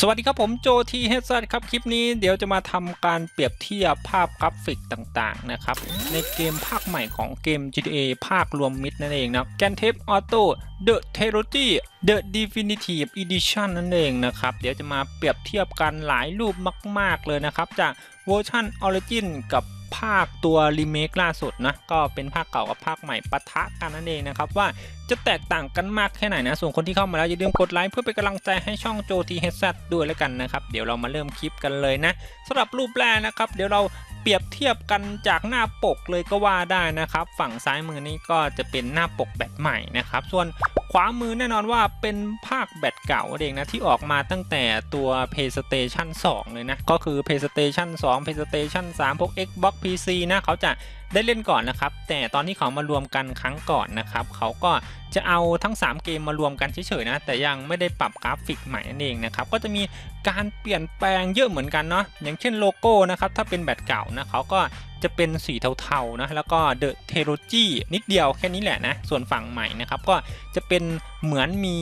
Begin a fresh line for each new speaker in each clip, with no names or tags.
สวัสดีครับผมโจทีเฮดซัครับคลิปนี้เดี๋ยวจะมาทำการเปรียบเทียบภาพกราฟิกต่างๆนะครับในเกมภาคใหม่ของเกม GTA ภาครวมมิตรนั่นเองนะแกนเทปออโต้ The Trilogy The Definitive Edition นั่นเองนะครับเดี๋ยวจะมาเปรียบเทียบกันหลายรูปมาก ๆเลยนะครับจากเวอร์ชัน Origin กับ ภาคตัวรีเมคล่าสุดนะก็เป็นภาคเก่ากับภาคใหม่ปะทะกันนั่นเองนะครับว่าจะแตกต่างกันมากแค่ไหนนะ ส่วนคนที่เข้ามาแล้วอย่าลืมกดไลค์เพื่อเป็นกำลังใจให้ช่องโจทีเฮซัด้วยแล้วกันนะครับ เดี๋ยวเรามาเริ่มคลิปกันเลยนะสำหรับรูปแรกนะครับ เดี๋ยวเราเปรียบเทียบกันจากหน้าปกเลยก็ว่าได้นะครับ ฝั่งซ้ายมือนี้ก็จะเป็นหน้าปกแบบใหม่นะครับ ส่วน ขวามือแน่นอนว่าเป็นภาคแบตเก่าเองนะ ที่ออกมาตั้งแต่ตัว PlayStation 2 เลยนะ ก็คือ PlayStation 2 PlayStation 3 พวก Xbox PC นะเขาจะได้เล่นก่อนนะครับ แต่ตอนที่เขามารวมกันครั้งก่อนนะครับ เขาก็จะเอาทั้ง 3 เกมมารวมกันเฉยๆนะ แต่ยังไม่ได้ปรับกราฟิกใหม่นั่นเองนะครับ ก็จะมีการเปลี่ยนแปลงเยอะเหมือนกันเนาะ อย่างเช่นโลโก้นะครับ ถ้าเป็นแบตเก่านะเขาก็ จะเป็นสีเทาๆนะแล้วก็ The t e r o g y นิดเดียวแค่นี้แหละนะ ส่วนฝั่งใหม่นะครับก็จะเป็นเหมือนมี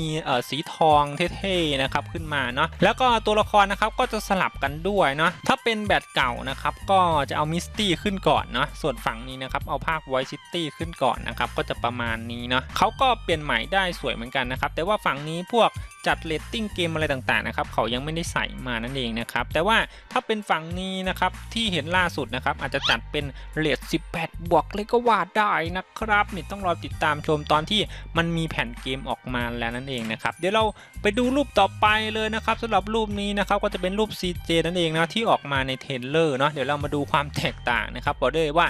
สีทองเท่ๆนะครับขึ้นมาเนาะแล้วก็ตัวละครนะครับก็จะสลับกันด้วยเนาะถ้าเป็นแบตเก่านะครับก็จะเอามิสตี้ขึ้นก่อนเนาะส่วนฝั่งนี้นะครับเอาภาคไวซิตี้ขึ้นก่อนนะครับก็จะประมาณนี้เนาะเขาก็เปลี่ยนใหม่ได้สวยเหมือนกันนะครับแต่ว่าฝั่งนี้พวกจัดเรตติ้งเกมอะไรต่างๆนะครับเขายังไม่ได้ใส่มานั่นเองนะครับแต่ว่าถ้าเป็นฝั่งนี้นะครับที่เห็นล่าสุดนะครับอาจจะจัดเป็นเรต18 บวกเลยก็ว่าได้นะครับนี่ต้องรอติดตามชมตอนที่มันมีแผ่นเกมออกมาแล้วนั่นเองนะครับเดี๋ยวเราไปดูรูปต่อไปเลยนะครับสำหรับรูปนี้นะครับก็จะเป็นรูป CJ นั่นเองนะที่ออกมาในเทรลเลอร์เนาะเดี๋ยวเรามาดูความแตกต่างนะครับบอกได้ว่า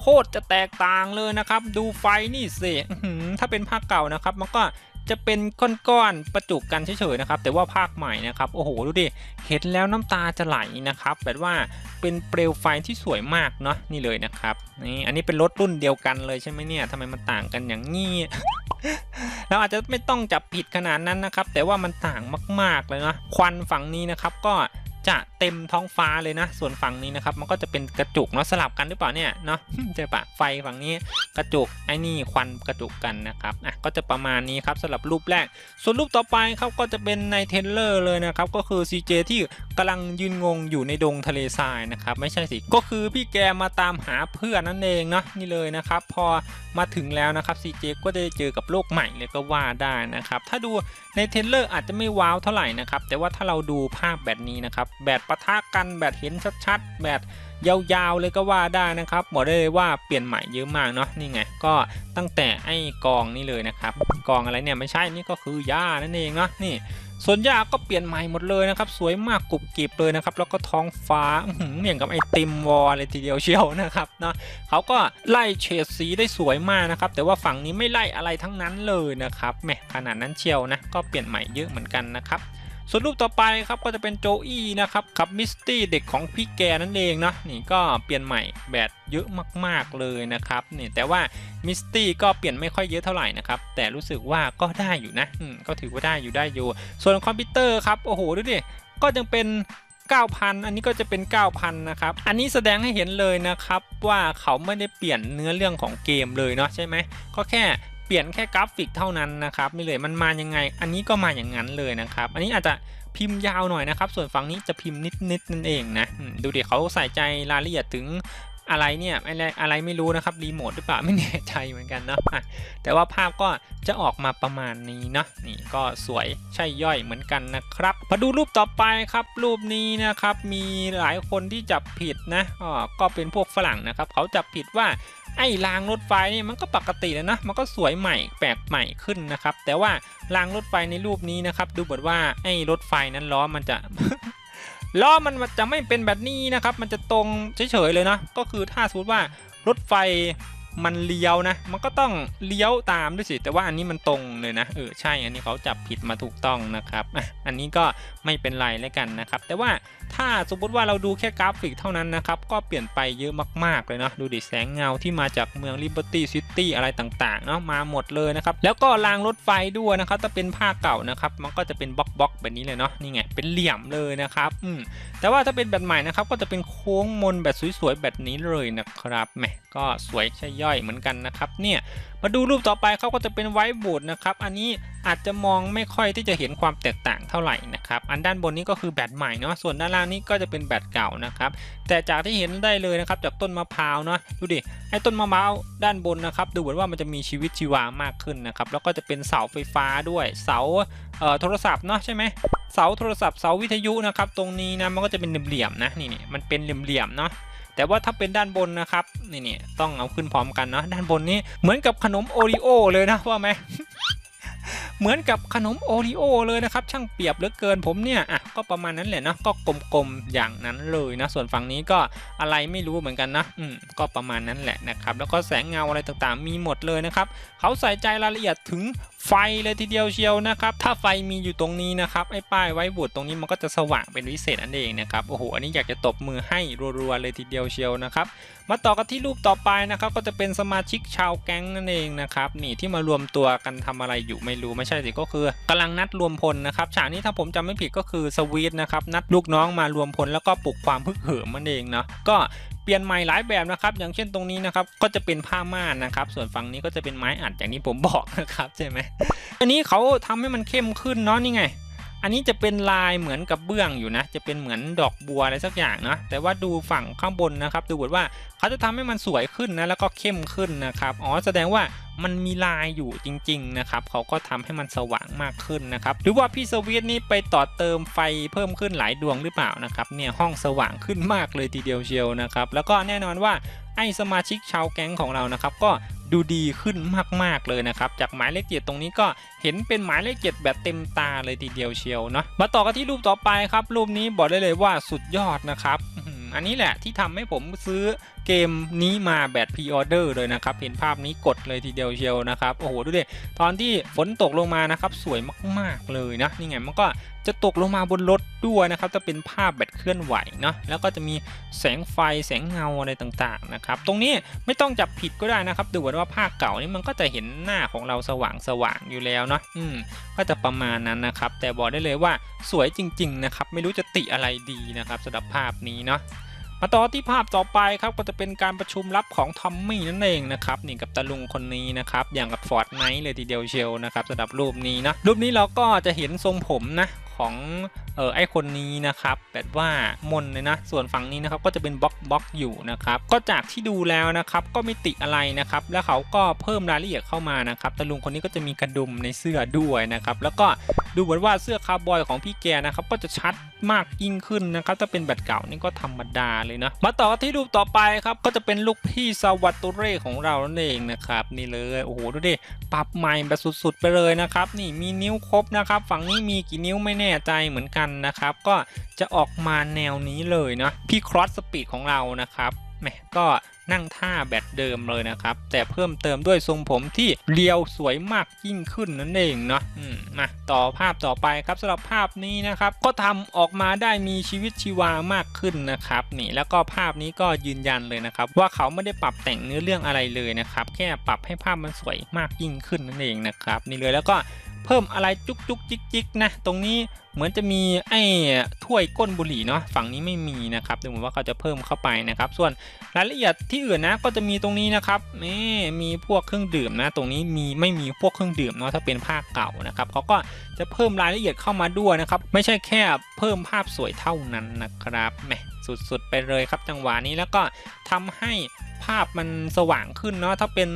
โคตรจะแตกต่างเลยนะครับ ดูไฟนี่สิถ้าเป็นภาคเก่านะครับ มันก็ จะเป็นก้อนๆประจุกันเฉยๆนะครับ แต่ว่าภาคใหม่นะครับโอ้โหดูดิเห็นแล้วน้ำตาจะไหลนะครับแบบว่าเป็นเปลวไฟที่สวยมากเนาะนี่เลยนะครับนี่อันนี้เป็นรถรุ่นเดียวกันเลยใช่ไหมเนี่ยทำไมมันต่างกันอย่างนี้เราอาจจะไม่ต้องจับผิดขนาดนั้นนะครับ แต่ว่ามันต่างมาก ๆเลยนะควันฝั่งนี้นะครับ ก็ จะเต็มท้องฟ้าเลยนะ ส่วนฝั่งนี้นะครับ มันก็จะเป็นกระจุกเนาะสลับกันหรือเปล่าเนี่ยเนาะใช่ปะไฟฝั่งนี้กระจุกไอ้นี่ควันกระจุกกันนะครับอะก็จะประมาณนี้ครับสำหรับรูปแรก ส่วนรูปต่อไปครับก็จะเป็นในเทเลอร์เลยนะครับก็คือ CJ ที่กำลังยืนงงอยู่ในดงทะเลทรายนะครับไม่ใช่สิก็คือพี่แกมาตามหาเพื่อนนั่นเองเนาะนี่เลยนะครับ พอมาถึงแล้วนะครับ CJ ก็ได้เจอกับโลกใหม่เลยก็ว่าได้นะครับถ้าดูในเทเลอร์อาจจะไม่ว้าวเท่าไหร่นะครับแต่ว่าถ้าเราดูภาพแบบนี้นะครับแบบปะทะกันแบบเห็นชัดๆ แบบยาวๆเลยก็ว่าได้นะครับบอกได้เลยว่าเปลี่ยนใหม่เยอะมากเนาะนี่ไงก็ตั้งแต่ไอ้กองนี่เลยนะครับกองอะไรเนี่ยไม่ใช่นี่ก็คือหญ้านั่นเองเนาะนี่ส่วนหญ้าก็เปลี่ยนใหม่หมดเลยนะครับ สวยมากกรุบกริบเลยนะครับ แล้วก็ท้องฟ้าเหมือนกับไอติมวอลเลยทีเดียวเชียวนะครับเนาะเขาก็ไล่เฉดสีได้สวยมากนะครับ แต่ว่าฝั่งนี้ไม่ไล่อะไรทั้งนั้นเลยนะครับแหมขนาดนั้นเชียวนะก็เปลี่ยนใหม่เยอะเหมือนกันนะครับ ส่วนรูปต่อไปครับก็จะเป็นโจอี้นะครับกับมิสตี้เด็กของพี่แกนั่นเองเนาะนี่ก็เปลี่ยนใหม่แบบเยอะมากๆเลยนะครับนี่แต่ว่ามิสตี้ก็เปลี่ยนไม่ค่อยเยอะเท่าไหร่นะครับแต่รู้สึกว่าก็ได้อยู่นะก็ถือว่าได้อยู่ได้อยู่ ส่วนคอมพิวเตอร์ครับโอ้โหดูดิก็ยังเป็น9,000 อันนี้ก็จะเป็น 9,000 นะครับ อันนี้แสดงให้เห็นเลยนะครับว่าเขาไม่ได้เปลี่ยนเนื้อเรื่องของเกมเลยเนาะใช่ไหมก็แค่ เปลี่ยนแค่กราฟิกเท่านั้นนะครับไม่เลยมันมายังไง อันนี้ก็มาอย่างนั้นเลยนะครับ อันนี้อาจจะพิมพ์ยาวหน่อยนะครับ ส่วนฝั่งนี้จะพิมพ์นิดๆนั่นเองนะดูดิเขาใส่ใจรายละเอียดถึงอะไรเนี่ยอะไรอะไรไม่รู้นะครับรีโมทหรือเปล่าไม่แน่ใจเหมือนกันเนาะแต่ว่าภาพก็จะออกมาประมาณนี้เนาะนี่ก็สวยใช่ย่อยเหมือนกันนะครับมาดูรูปต่อไปครับ รูปนี้นะครับมีหลายคนที่จับผิดนะก็เป็นพวกฝรั่งนะครับเขาจับผิดว่าไอ้รางรถไฟนี่มันก็ปกติแล้วนะมันก็สวยใหม่แปลกใหม่ขึ้นนะครับ แต่ว่ารางรถไฟในรูปนี้นะครับ ดูเหมือนว่าไอ้รถไฟนั้นล้อมันจะล้อมันจะไม่เป็นแบบนี้นะครับ มันจะตรงเฉยๆเลยนะ ก็คือถ้าสมมติว่ารถไฟ มันเลี้ยวนะ มันก็ต้องเลี้ยวตามด้วยสิ แต่ว่าอันนี้มันตรงเลยนะ เออ ใช่ อันนี้เขาจับผิดมาถูกต้องนะครับอะอันนี้ก็ไม่เป็นไรแล้วกันนะครับ แต่ว่าถ้าสมมติว่าเราดูแค่กราฟิกเท่านั้นนะครับ ก็เปลี่ยนไปเยอะมาก ๆ เลยเนาะ ดูดิแสงเงาที่มาจากเมืองลิเบอร์ตี้ซิตี้อะไรต่างๆ เนาะ มาหมดเลยนะครับ แล้วก็รางรถไฟด้วยนะครับ ถ้าเป็นผ้าเก่านะครับ มันก็จะเป็นบล็อกบล็อกแบบนี้เลยเนาะ นี่ไง เป็นเหลี่ยมเลยนะครับ อืม แต่ว่าถ้าเป็นแบบใหม่นะครับ ก็จะเป็นโค้งมนแบบสวยๆแบบนี้เลยนะครับ แหม ก็สวยใช่ย่อยเหมือนกันนะครับเนี่ยมาดูรูปต่อไปเขาก็จะเป็นไวท์บอร์ดนะครับอันนี้อาจจะมองไม่ค่อยที่จะเห็นความแตกต่างเท่าไหร่นะครับอันด้านบนนี้ก็คือแบตใหม่เนาะส่วนด้านล่างนี้ก็จะเป็นแบตเก่านะครับแต่จากที่เห็นได้เลยนะครับจากต้นมะพร้าวเนาะดูดิไอ้ต้นมะพร้าวด้านบนนะครับดูเหมือนว่ามันจะมีชีวิตชีวามากขึ้นนะครับแล้วก็จะเป็นเสาไฟฟ้าด้วยเสาเอ่อโทรศัพท์เนาะใช่ไหมเสาโทรศัพท์เสาวิทยุนะครับตรงนี้นะมันก็จะเป็นเหลี่ยมๆนะนี่นี่มันเป็นเหลี่ยมๆเนาะ แต่ว่าถ้าเป็นด้านบนนะครับนี่นี่ต้องเอาขึ้นพร้อมกันเนาะด้านบนนี้เหมือนกับขนมโอริโอเลยนะว่าไหมเหมือนกับขนมโอริโอเลยนะครับ ช่างเปรียบเหลือเกินผมเนี่ยอะก็ประมาณนั้นแหละเนาะก็กลมๆอย่างนั้นเลยนะ ส่วนฝั่งนี้ก็อะไรไม่รู้เหมือนกันนะอืมก็ประมาณนั้นแหละนะครับ แล้วก็แสงเงาอะไรต่างๆ มีหมดเลยนะครับเขาใส่ใจรายละเอียดถึงไฟเลยทีเดียวเชียวนะครับ ถ้าไฟมีอยู่ตรงนี้นะครับไอ้ป้ายไว้บดตรงนี้มันก็จะสว่างเป็นพิเศษนั่นเองนะครับโอ้โหอันนี้อยากจะตบมือให้รัวๆเลยทีเดียวเชียวนะครับมาต่อกันที่รูปต่อไปนะครับก็จะเป็นสมาชิกชาวแก๊งนั่นเองนะครับนี่ที่มารวมตัวกันทำอะไรอยู่ไม่รู้ไม่ใช่สิก็คือกำลังนัดรวมพลนะครับฉากนี้ถ้าผมจำไม่ผิดก็คือสวีทนะครับนัดลูกน้องมารวมพลแล้วก็ปลุกความพึกเหิมนั่นเองเนาะก็ ปลี่ยนใหม่หลายแบบนะครับ อย่างเช่นตรงนี้นะครับ ก็จะเป็นผ้าม่านนะครับ ส่วนฝั่งนี้ก็จะเป็นไม้อัดอย่างนี้ผมบอกนะครับใช่ไหมอันนี้เขาทำให้มันเข้มขึ้นเนาะนี่ไง อันนี้จะเป็นลายเหมือนกับเบื้องอยู่นะ จะเป็นเหมือนดอกบัวอะไรสักอย่างเนาะแต่ว่าดูฝั่งข้างบนนะครับ ดูเหมือนว่าเขาจะทำให้มันสวยขึ้นนะแล้วก็เข้มขึ้นนะครับอ๋อแสดงว่ามันมีลายอยู่จริง ๆ นะครับ เขาก็ทำให้มันสว่างมากขึ้นนะครับ หรือว่าพี่สวีทนี่ไปต่อเติมไฟเพิ่มขึ้นหลายดวงหรือเปล่านะครับ เนี่ยห้องสว่างขึ้นมากเลยทีเดียวเชียวนะครับ แล้วก็แน่นอนว่าไอสมาชิกชาวแก๊งของเรานะครับ ก็ ดูดีขึ้นมากๆเลยนะครับจากหมายเลขเจ็ดตรงนี้ก็เห็นเป็นหมายเลขเจ็ดแบบเต็มตาเลยทีเดียวเชียวเนาะมาต่อกันที่รูปต่อไปครับรูปนี้บอกได้เลยว่าสุดยอดนะครับอันนี้แหละที่ทำให้ผมซื้อ เกมนี้มาแบบพรีออเดอร์เลยนะครับ เห็นภาพนี้กดเลยทีเดียวเชียวนะครับ โอ้โห ดูดิ ตอนที่ฝนตกลงมานะครับ สวยมากๆเลยนะ นี่ไง มันก็จะตกลงมาบนรถด้วยนะครับจะเป็นภาพแบบเคลื่อนไหวเนาะแล้วก็จะมีแสงไฟแสงเงาอะไรต่างๆนะครับตรงนี้ไม่ต้องจับผิดก็ได้นะครับ ดูเหมือนว่าภาคเก่านี่มันก็จะเห็นหน้าของเราสว่างสว่างๆอยู่แล้วเนาะอืมก็จะประมาณนั้นนะครับ แต่บอกได้เลยว่าสวยจริง ๆ นะครับ ไม่รู้จะติอะไรดีนะครับสำหรับภาพนี้เนาะ มาต่อที่ภาพต่อไปครับก็จะเป็นการประชุมลับของทอมมี่นั่นเองนะครับนี่กับตาลุงคนนี้นะครับอย่างกับฟอร์ดไนท์เลยทีเดียวเชียวนะครับสำหรับรูปนี้นะรูปนี้เราก็จะเห็นทรงผมนะ ของเออไอคนนี้นะครับแบบว่ามนเลยนะ ส่วนฝั่งนี้นะครับก็จะเป็นบล็อกบล็อกอยู่นะครับก็จากที่ดูแล้วนะครับก็ไม่ติอะไรนะครับแล้วเขาก็เพิ่มรายละเอียดเข้ามานะครับตาลุงคนนี้ก็จะมีกระดุมในเสื้อด้วยนะครับแล้วก็ดูเหมือนว่าเสื้อคาร์บอยของพี่แกนะครับก็จะชัดมากยิ่งขึ้นนะครับถ้าเป็นแบบเก่านี่ก็ธรรมดาเลยนะมาต่อที่รูปต่อไปครับก็จะเป็นลูกพี่สวัตตุเร่ของเรานั่นเองนะครับนี่เลยโอ้โหดูดิปรับใหม่แบบสุดๆ ไปเลยนะครับนี่มีนิ้วครบนะครับฝั่งนี้มีกี่นิ้วไม่แน่ใจเหมือนกันนะครับ ก็จะออกมาแนวนี้เลยเนาะพี่ครอสสปีดของเรานะครับแหมก็นั่งท่าแบบเดิมเลยนะครับ แต่เพิ่มเติมด้วยทรงผมที่เรียวสวยมากยิ่งขึ้นนั่นเองเนาะมมาต่อภาพต่อไปครับสำหรับภาพนี้นะครับ ก็ทำออกมาได้มีชีวิตชีวามากขึ้นนะครับ นี่แล้วก็ภาพนี้ก็ยืนยันเลยนะครับ ว่าเขาไม่ได้ปรับแต่งเนื้อเรื่องอะไรเลยนะครับ แค่ปรับให้ภาพมันสวยมากยิ่งขึ้นนั่นเองนะครับ นี่เลยแล้วก็ เพิ่มอะไรจุกจุกจิกจิกนะ ตรงนี้เหมือนจะมีไอ้ถ้วยก้นบุหรี่เนาะฝั่งนี้ไม่มีนะครับดูเหมือนว่าเขาจะเพิ่มเข้าไปนะครับ ส่วนรายละเอียดที่อื่นนะก็จะมีตรงนี้นะครับนี่มีพวกเครื่องดื่มนะ ตรงนี้มีไม่มีพวกเครื่องดื่มเนาะถ้าเป็นภาคเก่านะครับเขาก็จะเพิ่มรายละเอียดเข้ามาด้วยนะครับ ไม่ใช่แค่เพิ่มภาพสวยเท่านั้นนะครับแหมสุดๆไปเลยครับจังหวะนี้แล้วก็ทำให้ภาพมันสว่างขึ้นเนาะถ้าเป็น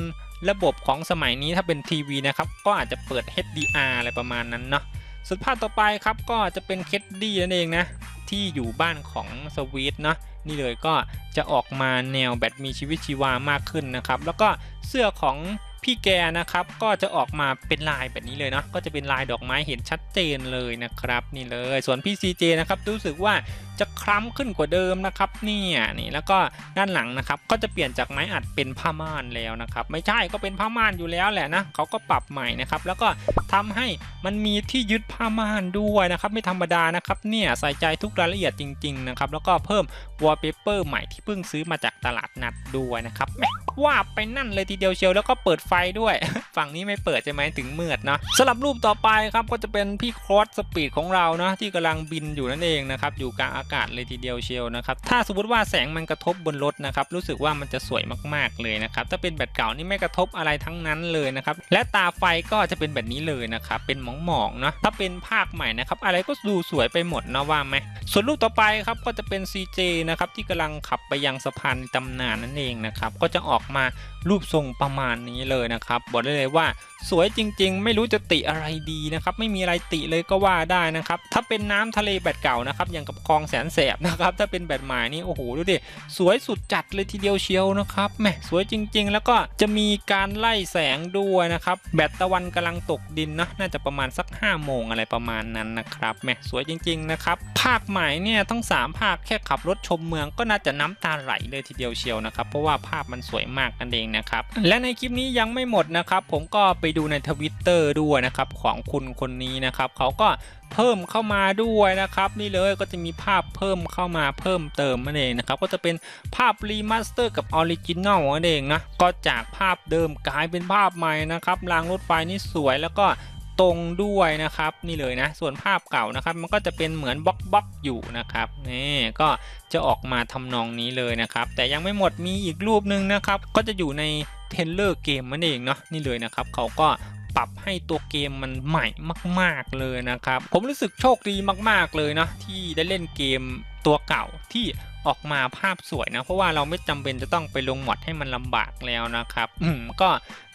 ระบบของสมัยนี้ถ้าเป็นทีวีนะครับ ก็อาจจะเปิด HDR อะไรประมาณนั้นเนาะสุดภาพต่อไปครับก็จะเป็นเคดดี้นั่นเองนะ ที่อยู่บ้านของสวีทเนาะนี่เลยก็จะออกมาแนวแบบมีชีวิตชีวามากขึ้นนะครับ แล้วก็เสื้อของพี่แกนะครับก็จะออกมาเป็นลายแบบนี้เลยเนาะก็จะเป็นลายดอกไม้เห็นชัดเจนเลยนะครับ นี่เลย ส่วนพี่ซีเจนะครับรู้สึกว่า จะคล้ำขึ้นกว่าเดิมนะครับเนี่ยนี่แล้วก็ด้านหลังนะครับก็จะเปลี่ยนจากไม้อัดเป็นผ้าม่านแล้วนะครับไม่ใช่ก็เป็นผ้าม่านอยู่แล้วแหละนะเขาก็ปรับใหม่นะครับแล้วก็ทำให้มันมีที่ยึดผ้าม่านด้วยนะครับไม่ธรรมดานะครับเนี่ยใส่ใจทุกรายละเอียดจริงๆนะครับแล้วก็เพิ่มวอลเปเปอร์ใหม่ที่เพิ่งซื้อมาจากตลาดนัดด้วยนะครับว่าไปนั่นเลยทีเดียวเชียวแล้วก็เปิดไฟด้วย ฝั่งนี้ไม่เปิดใช่ไหมถึงมืดนะสำหรับรูปต่อไปครับก็จะเป็นพี่ครอสสปีดของเราเนาะที่กำลังบินอยู่นั่นเองนะครับอยู่กลางอากากาศเลยทีเดียวเชียวนะครับ ถ้าสมมติว่าแสงมันกระทบบนรถนะครับ รู้สึกว่ามันจะสวยมากๆเลยนะครับ ถ้าเป็นแบตเก่านี่ไม่กระทบอะไรทั้งนั้นเลยนะครับ และตาไฟก็จะเป็นแบบนี้เลยนะครับ เป็นหมองๆเนาะ ถ้าเป็นภาคใหม่นะครับ อะไรก็ดูสวยไปหมดนะว่าไหม ส่วนรูปต่อไปครับก็จะเป็น CJ นะครับที่กำลังขับไปยังสะพานตำนานนั่นเองนะครับ ก็จะออกมารูปทรงประมาณนี้เลยนะครับ บอกได้เลยว่าสวยจริง ๆ ไม่รู้จะติอะไรดีนะครับ ไม่มีอะไรติเลยก็ว่าได้นะครับ ถ้าเป็นน้ำทะเลแบตเก่านะครับ อย่างกับคลองแสนแสบนะครับ ถ้าเป็นแบตใหม่นี่โอ้โหดูดิสวยสุดจัดเลยทีเดียวเชียวนะครับแหมสวยจริง ๆ แล้วก็จะมีการไล่แสงด้วยนะครับแบตตะวันกำลังตกดินนะน่าจะประมาณสัก5โมงอะไรประมาณนั้นนะครับแหมสวยจริง ๆ นะครับ ภาคใหม่เนี่ยทั้ง 3 ภาคแค่ขับรถชมเมืองก็น่าจะน้ำตาไหลเลยทีเดียวเชียวนะครับ เพราะว่าภาพมันสวยมากกันเองนะครับและในคลิปนี้ยังไม่หมดนะครับ ผมก็ไปดูในทวิตเตอร์ด้วยนะครับของคุณคนนี้นะครับเขาก็ เพิ่มเข้ามาด้วยนะครับ นี่เลยก็จะมีภาพเพิ่มเข้ามาเพิ่มเติมนั่นเองนะครับก็จะเป็นภาพรีมาสเตอร์กับออริจินอลนั่นเองนะก็จากภาพเดิมกลายเป็นภาพใหม่นะครับรางรถไฟนี่สวยแล้วก็ตรงด้วยนะครับนี่เลยนะส่วนภาพเก่านะครับ มันก็จะเป็นเหมือนบล็อกบล็อกอยู่นะครับนี่ก็จะออกมาทำนองนี้เลยนะครับ แต่ยังไม่หมดมีอีกรูปหนึ่งนะครับ ก็จะอยู่ในเทรลเลอร์เกมนั่นเองเนาะนี่เลยนะครับเขาก็ ปรับให้ตัวเกมมันใหม่มาก ๆเลยนะครับ ผมรู้สึกโชคดีมาก ๆเลยนะที่ได้เล่นเกมตัวเก่าที่ออกมาภาพสวยนะ เพราะว่าเราไม่จำเป็นจะต้องไปลงหมอดให้มันลำบากแล้วนะครับ อืมก็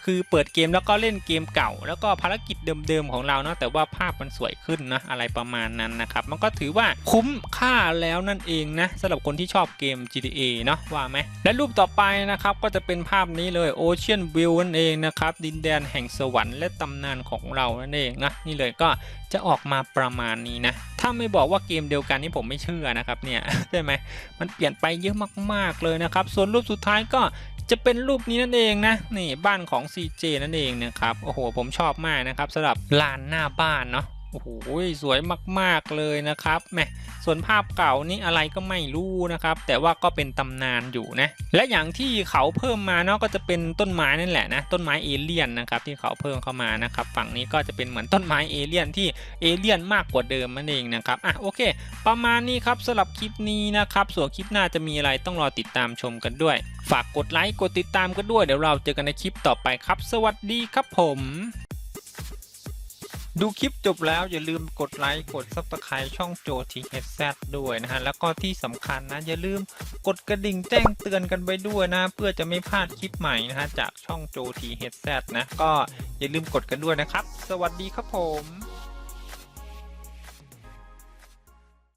คือเปิดเกมแล้วก็เล่นเกมเก่า แล้วก็ภารกิจเดิมๆของเราเนาะแต่ว่าภาพมันสวยขึ้นนะอะไรประมาณนั้นนะครับ มันก็ถือว่าคุ้มค่าแล้วนั่นเองนะสำหรับคนที่ชอบเกม GTA เนาะว่าไหมและรูปต่อไปนะครับก็จะเป็นภาพนี้เลย Ocean View นั่นเองนะครับดินแดนแห่งสวรรค์และตำนานของเรานั่นเองนะนี่เลยก็จะออกมาประมาณนี้นะถ้าไม่บอกว่าเกมเดียวกันนี่ผมไม่เชื่อนะครับเนี่ยใช่ไหมมันเปลี่ยนไปเยอะมากๆเลยนะครับส่วนรูปสุดท้ายก็ จะเป็นรูปนี้นั่นเองนะนี่บ้านของ CJ นั่นเองนะครับโอ้โหผมชอบมากนะครับสำหรับลานหน้าบ้านเนาะ โอ้โหสวยมากๆเลยนะครับแมส่วนภาพเก่านี่อะไรก็ไม่รู้นะครับ แต่ว่าก็เป็นตำนานอยู่นะ และอย่างที่เขาเพิ่มมาเนาะก็จะเป็นต้นไม้นั่นแหละนะ ต้นไม้เอเลี่ยนนะครับที่เขาเพิ่มเข้ามานะครับ ฝั่งนี้ก็จะเป็นเหมือนต้นไม้เอเลี่ยนที่เอเลี่ยนมากกว่าเดิมนั่นเองนะครับอะโอเค ประมาณนี้ครับสำหรับคลิปนี้นะครับ ส่วนคลิปหน้าจะมีอะไรต้องรอติดตามชมกันด้วย ฝากกดไลค์กดติดตามกันด้วยเดี๋ยวเราเจอกันในคลิปต่อไปครับ สวัสดีครับผม ดูคลิปจบแล้วอย่าลืมกดไลค์กด s u b สไครต์ช่องโจทีเฮดแซด้วยนะฮะ แล้วก็ที่สำคัญนะ อย่าลืมกดกระดิ่งแจ้งเตือนกันไปด้วยนะ เพื่อจะไม่พลาดคลิปใหม่นะฮะ จากช่องโจทีเฮดแซนะ ก็อย่าลืมกดกันด้วยนะครับ สวัสดีครับผม